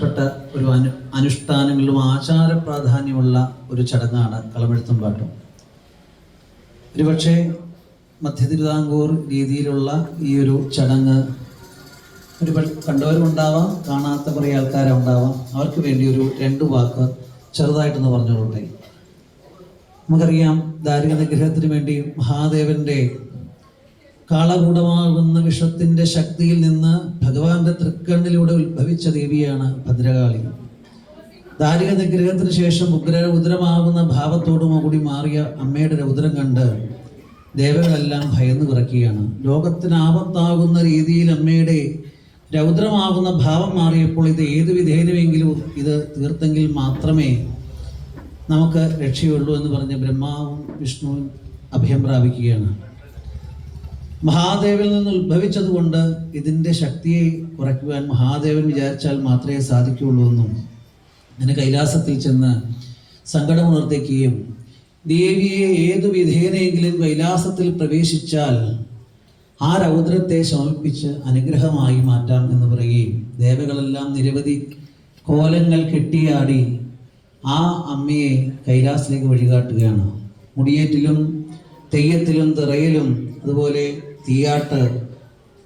പ്രധാനപ്പെട്ട ഒരു അനു അനുഷ്ഠാനങ്ങളിലും ആചാര പ്രാധാന്യമുള്ള ഒരു ചടങ്ങാണ് കളമെഴുത്തും പാട്ടും. ഒരുപക്ഷേ മധ്യ തിരുവിതാംകൂർ രീതിയിലുള്ള ഈ ഒരു ചടങ്ങ് ഒരു കണ്ടവരുമുണ്ടാവാം കാണാത്ത കുറേ ആൾക്കാരുണ്ടാവാം. അവർക്ക് വേണ്ടി ഒരു രണ്ട് വാക്ക് ചെറുതായിട്ടൊന്ന് പറഞ്ഞുകൊള്ളട്ടെ. നമുക്കറിയാം ദാരിക നിഗ്രഹത്തിന് വേണ്ടി മഹാദേവന്റെ കാളകൂടമാകുന്ന വിഷത്തിന്റെ ശക്തിയിൽ നിന്ന് ഭഗവാന്റെ തൃക്കണ്ണിലൂടെ ഉത്ഭവിച്ച ദേവിയാണ് ഭദ്രകാളി. ദാരിക നിഗ്രഹത്തിന് ശേഷം ഉഗ്ര ഉദരമാകുന്ന ഭാവത്തോടും കൂടി മാറിയ അമ്മയുടെ രൗദ്രം കണ്ട് ദേവകളെല്ലാം ഭയന്ന് വിറക്കുകയാണ് ലോകത്തിന് ആപത്താകുന്ന രീതിയിൽ അമ്മയുടെ രൗദ്രമാകുന്ന ഭാവം മാറിയപ്പോൾ ഇത് ഏത് വിധേനമെങ്കിലും ഇത് തീർത്തെങ്കിൽ മാത്രമേ നമുക്ക് രക്ഷയുള്ളൂ എന്ന് പറഞ്ഞ് ബ്രഹ്മാവും വിഷ്ണുവും അഭയം പ്രാപിക്കുകയാണ്. മഹാദേവിൽ നിന്ന് ഉത്ഭവിച്ചതുകൊണ്ട് ഇതിന്റെ ശക്തിയെ കുറയ്ക്കുവാൻ മഹാദേവൻ വിചാരിച്ചാൽ മാത്രമേ സാധിക്കുകയുള്ളൂ എന്നും അങ്ങനെ കൈലാസത്തിൽ ചെന്ന് സങ്കടമുണർത്തിക്കുകയും ദേവിയെ ഏതു വിധേനയെങ്കിലും കൈലാസത്തിൽ പ്രവേശിച്ചാൽ ആ രൗദ്രത്തെ ശമിപ്പിച്ച് അനുഗ്രഹമായി മാറ്റാം എന്ന് പറയുകയും ദേവകളെല്ലാം നിരവധി കോലങ്ങൾ കെട്ടിയാടി ആ അമ്മയെ കൈലാസിലേക്ക് വഴികാട്ടുകയാണ്. മുടിയേറ്റിലും തെയ്യത്തിലും തിറയിലും അതുപോലെ തീയാട്ട്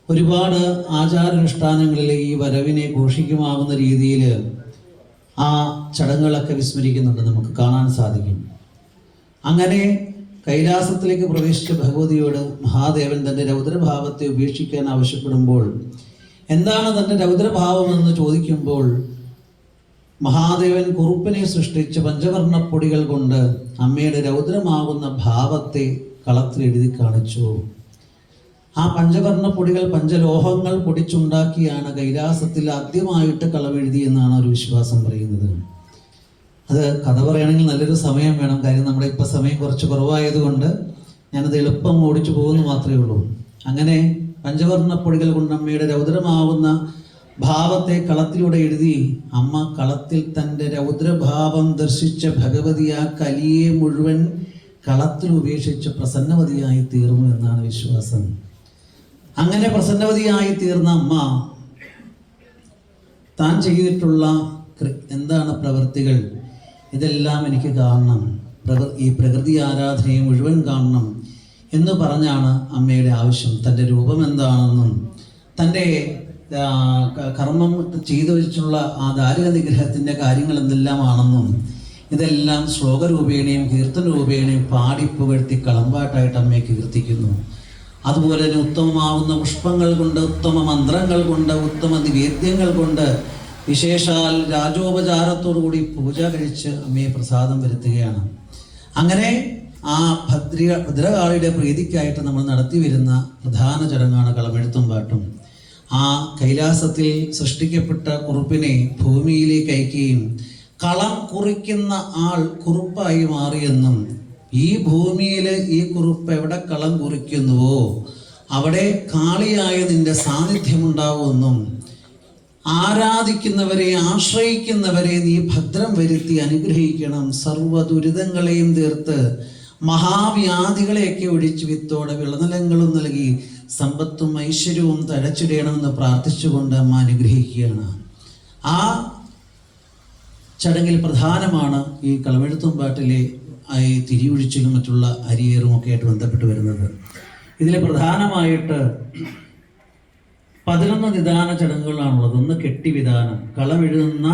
ഒരുപാട് ആചാരാനുഷ്ഠാനങ്ങളിൽ ഈ വരവിനെ ഘോഷിക്കുമാകുന്ന രീതിയിൽ ആ ചടങ്ങുകളൊക്കെ വിസ്മരിക്കുന്നുണ്ട് നമുക്ക് കാണാൻ സാധിക്കും. അങ്ങനെ കൈലാസത്തിലേക്ക് പ്രവേശിച്ച ഭഗവതിയോട് മഹാദേവൻ തന്റെ രൗദ്രഭാവത്തെ ഉപേക്ഷിക്കാൻ ആവശ്യപ്പെടുമ്പോൾ എന്താണ് തന്റെ രൗദ്രഭാവമെന്ന് ചോദിക്കുമ്പോൾ മഹാദേവൻ കുറുപ്പിനെ സൃഷ്ടിച്ച പഞ്ചവർണപ്പൊടികൾ കൊണ്ട് അമ്മയുടെ രൗദ്രമാകുന്ന ഭാവത്തെ കളത്തിൽ എഴുതി കാണിച്ചു. ആ പഞ്ചവർണ പൊടികൾ പഞ്ചലോഹങ്ങൾ പൊടിച്ചുണ്ടാക്കിയാണ് കൈലാസത്തിൽ ആദ്യമായിട്ട് കളവെഴുതി എന്നാണ് ഒരു വിശ്വാസം പറയുന്നത്. അത് കഥ പറയുകയാണെങ്കിൽ നല്ലൊരു സമയം വേണം. കാര്യം നമ്മുടെ ഇപ്പം സമയം കുറച്ച് കുറവായതുകൊണ്ട് ഞാനത് എളുപ്പം ഓടിച്ചു പോകുന്നു മാത്രമേ ഉള്ളൂ. അങ്ങനെ പഞ്ചവർണ പൊടികൾ കൊണ്ട് അമ്മയുടെ രൗദ്രമാവുന്ന ഭാവത്തെ കളത്തിലൂടെ എഴുതി അമ്മ കളത്തിൽ തന്റെ രൗദ്രഭാവം ദർശിച്ച ഭഗവതി ആ കലിയെ മുഴുവൻ കളത്തിൽ ഉപേക്ഷിച്ച് പ്രസന്നവതിയായി തീർന്നു എന്നാണ് വിശ്വാസം. അങ്ങനെ പ്രസന്നവതിയായി തീർന്ന അമ്മ താൻ ചെയ്തിട്ടുള്ള എന്താണ് പ്രവൃത്തികൾ? ഇതെല്ലാം എനിക്ക് കാണണം. ഈ പ്രകൃതി ആരാധനയെ മുഴുവൻ കാണണം എന്ന് പറഞ്ഞാണ് അമ്മയുടെ ആവശ്യം. തന്റെ രൂപം എന്താണെന്നും തന്റെ കർമ്മം ചെയ്തു വെച്ചിട്ടുള്ള ആ ദാരിക നിഗ്രഹത്തിന്റെ കാര്യങ്ങൾ എന്തെല്ലാമാണെന്നും ഇതെല്ലാം ശ്ലോകരൂപേണയും കീർത്തന രൂപേണയും പാടി കളമ്പാട്ടായിട്ട് അമ്മയെ കീർത്തിക്കുന്നു. അതുപോലെ തന്നെ ഉത്തമമാവുന്ന പുഷ്പങ്ങൾ കൊണ്ട് ഉത്തമ മന്ത്രങ്ങൾ കൊണ്ട് ഉത്തമ നിവേദ്യങ്ങൾ കൊണ്ട് വിശേഷാൽ രാജോപചാരത്തോടു കൂടി പൂജ കഴിച്ച് അമ്മയെ പ്രസാദം വരുത്തുകയാണ്. അങ്ങനെ ആ ഭദ്ര ഭദ്രകാളിയുടെ പ്രീതിക്കായിട്ട് നമ്മൾ നടത്തി വരുന്ന പ്രധാന ചടങ്ങാണ് കളമെഴുത്തും പാട്ടും. ആ കൈലാസത്തിൽ സൃഷ്ടിക്കപ്പെട്ട കുറുപ്പിനെ ഭൂമിയിലേക്ക് അയക്കുകയും കളം കുറിക്കുന്ന ആൾ കുറുപ്പായി മാറിയെന്നും ഈ ഭൂമിയിൽ ഈ കുറിപ്പ് എവിടെ കളം കുറിക്കുന്നുവോ അവിടെ കാളിയായ നിന്റെ സാന്നിധ്യമുണ്ടാവുമെന്നും ആരാധിക്കുന്നവരെ ആശ്രയിക്കുന്നവരെ നീ ഭദ്രം വരുത്തി അനുഗ്രഹിക്കണം. സർവ ദുരിതങ്ങളെയും തീർത്ത് മഹാവ്യാധികളെയൊക്കെ ഒഴിച്ച് വിത്തോടെ വിളനിലങ്ങളും നൽകി സമ്പത്തും ഐശ്വര്യവും തഴച്ചിടണമെന്ന് പ്രാർത്ഥിച്ചുകൊണ്ട് അമ്മ അനുഗ്രഹിക്കുകയാണ്. ആ ചടങ്ങിൽ പ്രധാനമാണ് ഈ കളമെഴുത്തും പാട്ടിലെ ഈ തിരിയൊഴിച്ചിലും മറ്റുള്ള അരിയേറും ഒക്കെ ആയിട്ട് ബന്ധപ്പെട്ട് വരുന്നത്. ഇതിൽ പ്രധാനമായിട്ട് പതിനൊന്ന് നിദാന ചടങ്ങുകളാണുള്ളത്. ഒന്ന് കെട്ടി വിധാനം കളമെഴുതുന്ന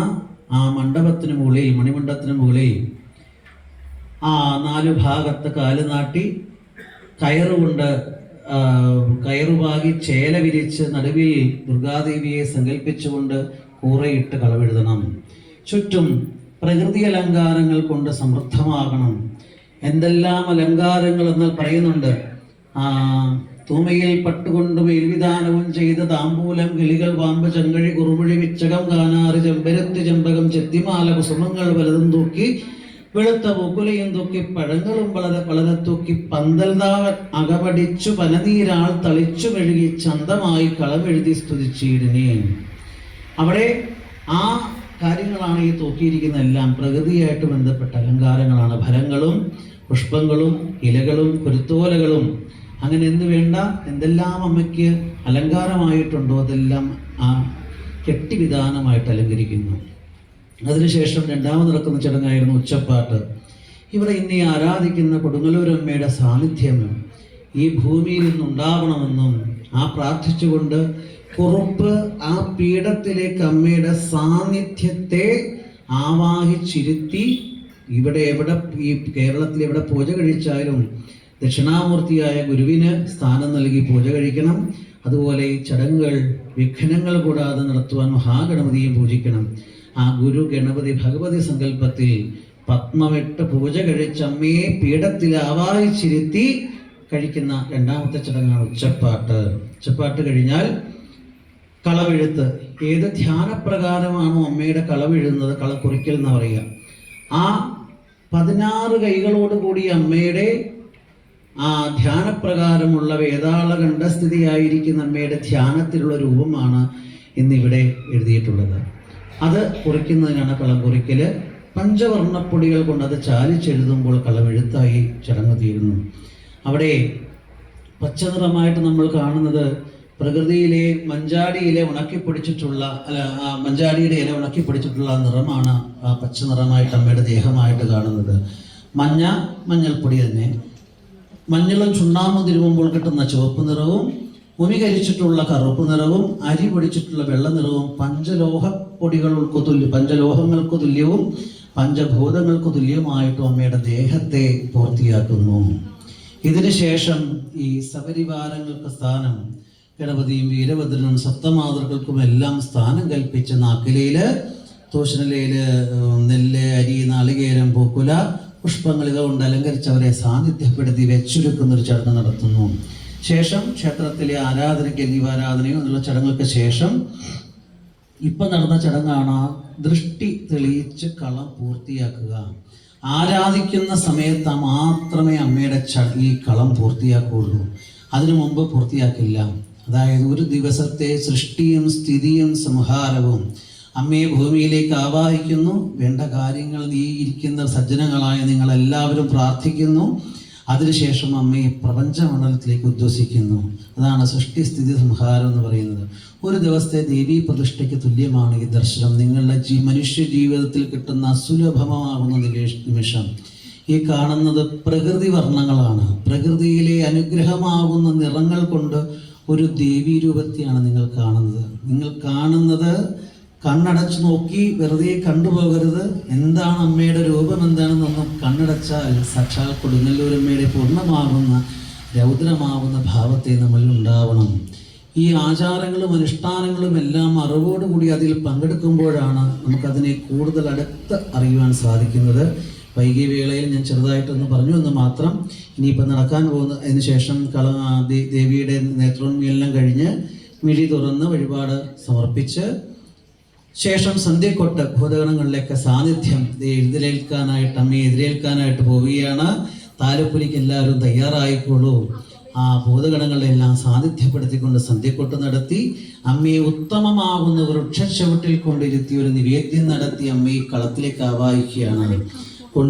ആ മണ്ഡപത്തിന് മുകളിൽ മണിമണ്ഡപത്തിന് മുകളിൽ ആ നാല് ഭാഗത്ത് കാൽ നാട്ടി കയറുകൊണ്ട് കയറുപാകി ചേല വിരിച്ച് നടുവിൽ ദുർഗാദേവിയെ സങ്കല്പിച്ചുകൊണ്ട് കൂറയിട്ട് കളമെഴുതണം ചുറ്റും പ്രകൃതി അലങ്കാരങ്ങൾ കൊണ്ട് സമൃദ്ധമാകണം. എന്തെല്ലാം അലങ്കാരങ്ങൾ എന്ന് പറയുന്നുണ്ട്. തൂമയിൽ പട്ടുകൊണ്ട് മേൽവിധാനവും ചെയ്ത താമ്പൂലം കിളികൾ പാമ്പ് ചെങ്കഴി കുറുമുഴി വിച്ചകം കാനാറ് ചെമ്പരത്തി ചെമ്പകം ചെത്തിമാല കുസുമങ്ങൾ വലതും തൂക്കി വെളുത്ത പൂക്കുലയും തൂക്കി പഴങ്ങളും വളരെ വളരെ തൂക്കി പന്തൽതാവൻ അകപടിച്ചു പനനീരാൾ തളിച്ചു മെഴുകി ചന്തമായി കളമെഴുതി സ്തുതിച്ചിരുന്നേ അവിടെ ആ കാര്യങ്ങളാണ് ഈ തൂക്കിയിരിക്കുന്ന എല്ലാം പ്രകൃതിയായിട്ട് ബന്ധപ്പെട്ട അലങ്കാരങ്ങളാണ്. ഫലങ്ങളും പുഷ്പങ്ങളും ഇലകളും കുരുത്തോലകളും അങ്ങനെ എന്ത് വേണ്ട? എന്തെല്ലാം അമ്മയ്ക്ക് അലങ്കാരമായിട്ടുണ്ടോ അതെല്ലാം ആ കെട്ടിവിധാനമായിട്ട് അലങ്കരിക്കുന്നു. അതിനുശേഷം രണ്ടാമത് നടക്കുന്ന ചടങ്ങായിരുന്നു ഉച്ചപ്പാട്ട്. ഇവിടെ ഇന്ന് ഈ ആരാധിക്കുന്ന കൊടുങ്ങല്ലൂരമ്മയുടെ സാന്നിധ്യം ഈ ഭൂമിയിൽ നിന്നുണ്ടാവണമെന്നും ആ പ്രാർത്ഥിച്ചുകൊണ്ട് കുറുപ്പ് ആ പീഠത്തിലേക്ക് അമ്മയുടെ സാന്നിധ്യത്തെ ആവാഹിച്ചിരുത്തി. ഇവിടെ എവിടെ ഈ കേരളത്തിൽ എവിടെ പൂജ കഴിച്ചാലും ദക്ഷിണാമൂർത്തിയായ ഗുരുവിന് സ്ഥാനം നൽകി പൂജ കഴിക്കണം. അതുപോലെ ഈ ചടങ്ങുകൾ വിഘ്നങ്ങൾ കൂടാതെ നടത്തുവാൻ മഹാഗണപതിയും പൂജിക്കണം. ആ ഗുരു ഗണപതി ഭഗവതി സങ്കല്പത്തിൽ പത്മവിട്ട് പൂജ കഴിച്ച അമ്മയെ പീഠത്തിൽ ആവാഹിച്ചിരുത്തി കഴിക്കുന്ന രണ്ടാമത്തെ ചടങ്ങാണ് ഉച്ചപ്പാട്ട്. ഉച്ചപ്പാട്ട് കഴിഞ്ഞാൽ കളവെഴുത്ത്. ഏത് ധ്യാനപ്രകാരമാണോ അമ്മയുടെ കളവെഴുതുന്നത്? കളക്കുറിക്കൽ എന്ന് പറയുക. ആ പതിനാറ് കൈകളോട് കൂടി അമ്മയുടെ ആ ധ്യാനപ്രകാരമുള്ള വേതാള കണ്ഠസ്ഥിതിയായിരിക്കുന്ന അമ്മയുടെ ധ്യാനത്തിലുള്ള രൂപമാണ് ഇന്നിവിടെ എഴുതിയിട്ടുള്ളത്. അത് കുറിക്കുന്നതിനാണ് കളം കുറിക്കൽ പഞ്ചവർണപ്പൊടികൾ കൊണ്ട് അത് ചാലിച്ചെഴുതുമ്പോൾ കളമെഴുത്തായി ചടങ്ങ് തീരുന്നു അവിടെ പച്ചനിറമായിട്ട് നമ്മൾ കാണുന്നത് പ്രകൃതിയിലെ മഞ്ചാടിയിലെ ഉണക്കിപ്പിടിച്ചിട്ടുള്ള അല്ല ആ മഞ്ചാടിയുടെ ഇല ഉണക്കിപ്പിടിച്ചിട്ടുള്ള നിറമാണ് ആ പച്ച നിറമായിട്ട് അമ്മയുടെ ദേഹമായിട്ട് കാണുന്നത്. മഞ്ഞ മഞ്ഞൾപ്പൊടി തന്നെ. മഞ്ഞളും ചുണ്ണാമ്പും തിരുമുമ്പോൾ കിട്ടുന്ന ചുവപ്പ് നിറവും ഉമി കരിച്ചിട്ടുള്ള കറുപ്പ് നിറവും അരി പൊടിച്ചിട്ടുള്ള വെള്ള നിറവും പഞ്ചലോഹ പൊടികൾക്ക് തുല്യ പഞ്ചലോഹങ്ങൾക്ക് തുല്യവും പഞ്ചഭൂതങ്ങൾക്ക് തുല്യമായിട്ടും അമ്മയുടെ ദേഹത്തെ പൂർത്തിയാക്കുന്നു. ഇതിനുശേഷം ഈ സപരിവാരങ്ങൾക്ക് സ്ഥാനം ഗണപതിയും വീരഭദ്രനും സപ്തമാതൃകൾക്കും എല്ലാം സ്ഥാനം കൽപ്പിച്ച നാക്കിലയിൽ തോഷനിലയിൽ നെല്ല് അരി നാളികേരം പൂക്കുല പുഷ്പങ്ങൾ ഇവ കൊണ്ട് അലങ്കരിച്ചവരെ സാന്നിധ്യപ്പെടുത്തി വെച്ചുരുക്കുന്ന ഒരു ചടങ്ങ് നടത്തുന്നു. ശേഷം ക്ഷേത്രത്തിലെ ആരാധനയ്ക്ക് ദീപാരാധനയും എന്നുള്ള ചടങ്ങുകൾക്ക് ശേഷം ഇപ്പൊ നടന്ന ചടങ്ങാണ് ദൃഷ്ടി തെളിയിച്ച് കളം പൂർത്തിയാക്കുക. ആരാധിക്കുന്ന സമയത്ത് മാത്രമേ അമ്മയുടെ ഈ കളം പൂർത്തിയാക്കുകയുള്ളൂ. അതിനു മുമ്പ് പൂർത്തിയാക്കില്ല. അതായത് ഒരു ദിവസത്തെ സൃഷ്ടിയും സ്ഥിതിയും സംഹാരവും അമ്മയെ ഭൂമിയിലേക്ക് ആവാഹിക്കുന്നു. വേണ്ട കാര്യങ്ങൾ നീ ഇരിക്കുന്ന സജ്ജനങ്ങളായ നിങ്ങളെല്ലാവരും പ്രാർത്ഥിക്കുന്നു. അതിനുശേഷം അമ്മയെ പ്രപഞ്ചമണ്ഡലത്തിലേക്ക് ഉദ്വസിക്കുന്നു. അതാണ് സൃഷ്ടി സ്ഥിതി സംഹാരം എന്ന് പറയുന്നത്. ഒരു ദിവസത്തെ ദേവീ പ്രതിഷ്ഠയ്ക്ക് തുല്യമാണ് ഈ ദർശനം. നിങ്ങളുടെ ജീ മനുഷ്യ ജീവിതത്തിൽ കിട്ടുന്ന അസുലഭമാകുന്ന നിമിഷം. ഈ കാണുന്നത് പ്രകൃതി വർണങ്ങളാണ്. പ്രകൃതിയിലെ അനുഗ്രഹമാകുന്ന നിറങ്ങൾ കൊണ്ട് ഒരു ദേവീ രൂപത്തെയാണ് നിങ്ങൾ കാണുന്നത്. നിങ്ങൾ കാണുന്നത് കണ്ണടച്ച് നോക്കി വെറുതെ കണ്ടുപോകരുത്. എന്താണ് അമ്മയുടെ രൂപം? എന്താണെന്നൊന്നും കണ്ണടച്ചാൽ സാക്ഷാൽ കൊടുങ്ങല്ലൂരമ്മയുടെ പൂർണമാകുന്ന രൗദ്രമാവുന്ന ഭാവത്തെ നമ്മൾ ഉണ്ടാവണം. ഈ ആചാരങ്ങളും അനുഷ്ഠാനങ്ങളും എല്ലാം അറിവോടുകൂടി അതിൽ പങ്കെടുക്കുമ്പോഴാണ് നമുക്കതിനെ കൂടുതൽ അടുത്ത് അറിയുവാൻ സാധിക്കുന്നത്. വൈകിയ വേളയിൽ ഞാൻ ചെറുതായിട്ടൊന്ന് പറഞ്ഞു എന്ന് മാത്രം ഇനിയിപ്പോൾ നടക്കാൻ പോകുന്ന അതിന് ശേഷം കള ദേവിയുടെ നേത്രോന്മീലനം കഴിഞ്ഞ് മിഴി തുറന്ന് വഴിപാട് സമർപ്പിച്ച് ശേഷം സന്ധ്യക്കൊട്ട് ഭൂതഗണങ്ങളിലൊക്കെ സാന്നിധ്യം എഴുതിലേൽക്കാനായിട്ട് അമ്മയെ എതിരേൽക്കാനായിട്ട് പോവുകയാണ്. താലപ്പൊലിക്ക് എല്ലാവരും തയ്യാറായിക്കോളൂ. ആ ഭൂതഗണങ്ങളെല്ലാം സാന്നിധ്യപ്പെടുത്തിക്കൊണ്ട് സന്ധ്യക്കൊട്ട് നടത്തി അമ്മയെ ഉത്തമമാകുന്ന വൃക്ഷച്ചുവട്ടിൽ കൊണ്ടിരുത്തി ഒരു നിവേദ്യം നടത്തി അമ്മയെ കളത്തിലേക്ക് ആവാഹിക്കുകയാണ്.